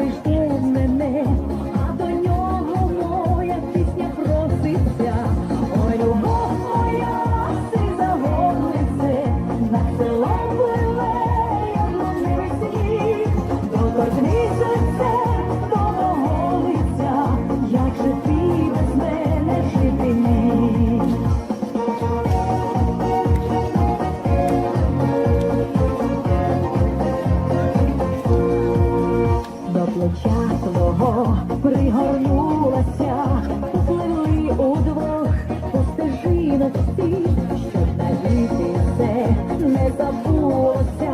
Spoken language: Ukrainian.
Big Пригорнулася, попливли удвох, постежинок всі, що навіки все не забулося.